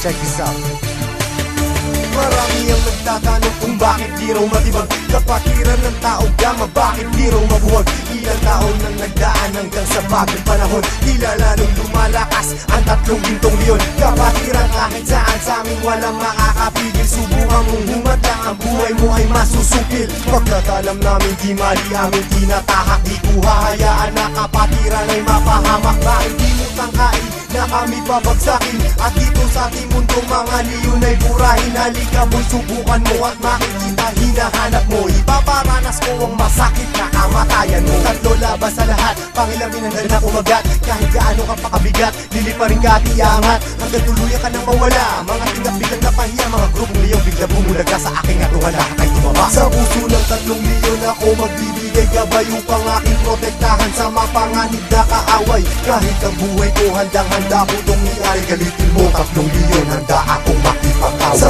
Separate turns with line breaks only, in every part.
Check this out.
Marami ang nagtatanong kung bakit di raw matibag. Kapatiran ng tao gama, bakit di raw mabuwag? Ilang taon nang nagdaan hanggang sa bagong panahon? Tila lalong lumalakas ang tatlong gintong leon Kapatiran kahit saan sa amin walang makakapigil? Subukan mong humatang ang buhay mo ay masusupil. Pagkatalam namin di mali aming tinatahak. Di ko hahayaan na kapatiran ay mapahamak. Bakit di mo tangkain na kami babagsakin At dito sa ating mundo mga leon ay burahin. Halika mo'y subukan mo at makikita. Hinahanap mo Ipaparanas ko ang masakit na kamatayan mo. Tatlo labas sa lahat, pangilamin ang na kumagat Kahit gaano ka pakabigat, liliparin ka at iangat Hanggang tuluyan ka nang mawala. Mga tingap biglang napahiya, mga grupong liyong bigla bumulaga Sa aking atuhan lahat ay tumama Sa puso ng tatlong leon ako magbibigay gabay Upang aking protektahan. Sa mapanganib na kaaway Kahit ang buhay ko handang-handa ko itong iari Galitin mo tatlong leon, handa akong makipag-away. Sa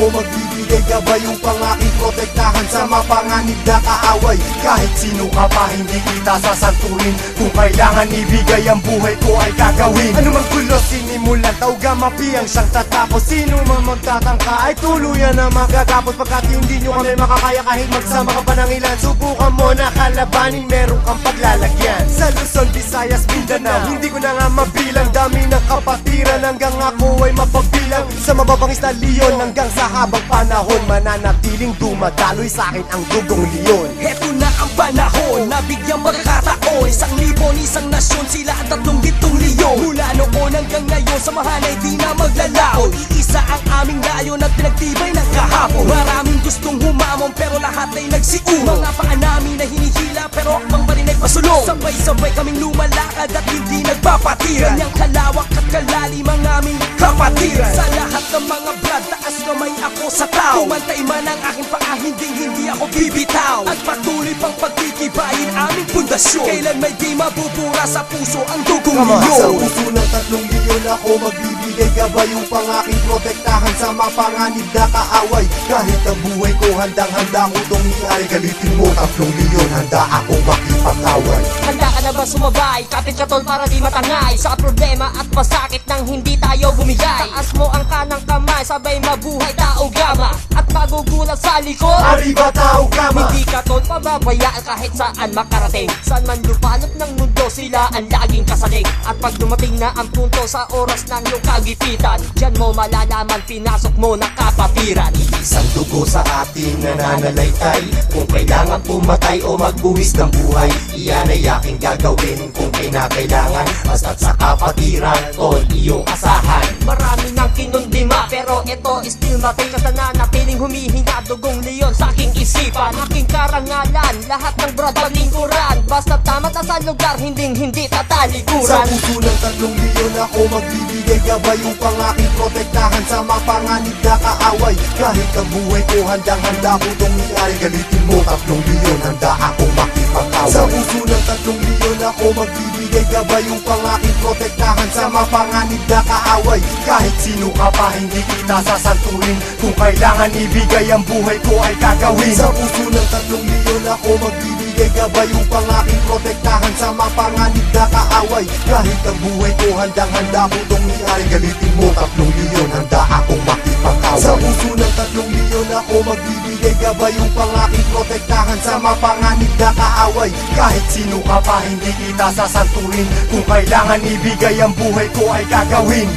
ako magbibigay gabay Upang aking protektahan sa mapanganib na kaaway. Kahit sino ka pa hindi kita sasanturin Kung kailangan ibigay ang buhay ko ay gagawin. Ano mang gulo sinimulan Tauga mapiyang siyang tatapos. Sino man magtatangka ay tuluyan na magagapos Pagkat hindi nyo kami makakaya kahit magsama ka pa ng ilan Subukan mo na kalabanin. Meron kang paglalagyan. Sa Luzon, Visayas, Mindanao Hindi ko na nga mabilang. Dami ng kapatiran hanggang ako ay mapagbilang Sa mababang istalyon hanggang sa habang panahon Mananatiling dumadaloy sa akin ang dugong leon.
Heto na ang panahon na bigyang magkataon Isang libon, isang nasyon, sila ang tatlong gitong leon. Mula noon hanggang ngayon, samahan ay di na maglalaon Iisa ang aming layon at pinagtibay ng kahapon. Maraming gustong humamon pero lahat ay nagsiuno. Mga paa namin na hinihila pero akbang pa ay pasulong. Sabay-sabay kaming lumalakad at hindi nagpapatiran Ganyang kalawak at kalalim ang aming kapatiran. Sa lahat ng mga brad, sa tao Kumantay man ang aking paa, hindi hindi ako bibitaw. At patuloy pang pagtitibayin aming pundasyon. Kailan may di mabubura sa puso ang dugong
Sa
leon
puso ng tatlong leon ako magbibigay gabay Upang aking protektahan sa mapanganib na kaaway. Kahit ang buhay ko handang-handa ko itong iari Galitin mo tatlong leon, handa akong
na ba sumabay? Kapit ka tol para di matangay. Sa problema at masakit nang hindi tayo bumigay. Taas mo ang kanang kamay, sabay mabuhay tao gama. At magugulat sa likod
Arriba tao kama
Hindi ka tol pababayaan kahit saan makarating. Saan man lupalot ng mundo sila ang laging kasaling. At pag dumating na ang punto sa oras ng iyong kagipitan Diyan mo malalaman pinasok mo na kapatiran
Isang dugo sa ating nananalaytay. Kung kailangan pumatay o magbuwis ng buhay Iyan ay aking gagawin kung kinakailangan. Basta't sa kapatiran, tol, iyong asahan.
Marami nang kinundima Pero ito still mating Kasi nanatiling humihinga Dugong leon sa aking isipan. Aking karangalan Lahat ng brad lingkuran Basta tama ta sa lugar Hindi hindi
Sa
tatalikuran
puso ng tatlong leon ako magbibigay gabay Upang aking protektahan. Sa mapanganib na kaaway Kahit ang buhay ko handang-handa ko itong iari Galitin mo tatlong leon, handa akong makipag-away. Sa puso ng tatlong leon ako magbibigay gabay Upang aking protektahan sa mapanganib na kaaway. Kahit sino ka pa hindi kita sasanturin Kung kailangan ibigay ang buhay ko ay gagawin. Sa puso ng tatlong leon ako magbibigay gabay Upang aking protektahan sa mapanganib na kaaway. Kahit ang buhay ko handang-handa ko itong iari Galitin mo tatlong leon, handa akong ako magbibigay gabay Upang aking protektahan. Sa mapanganib na kaaway Kahit sino ka pa hindi kita sasanturin Kung kailangan ibigay ang buhay ko ay gagawin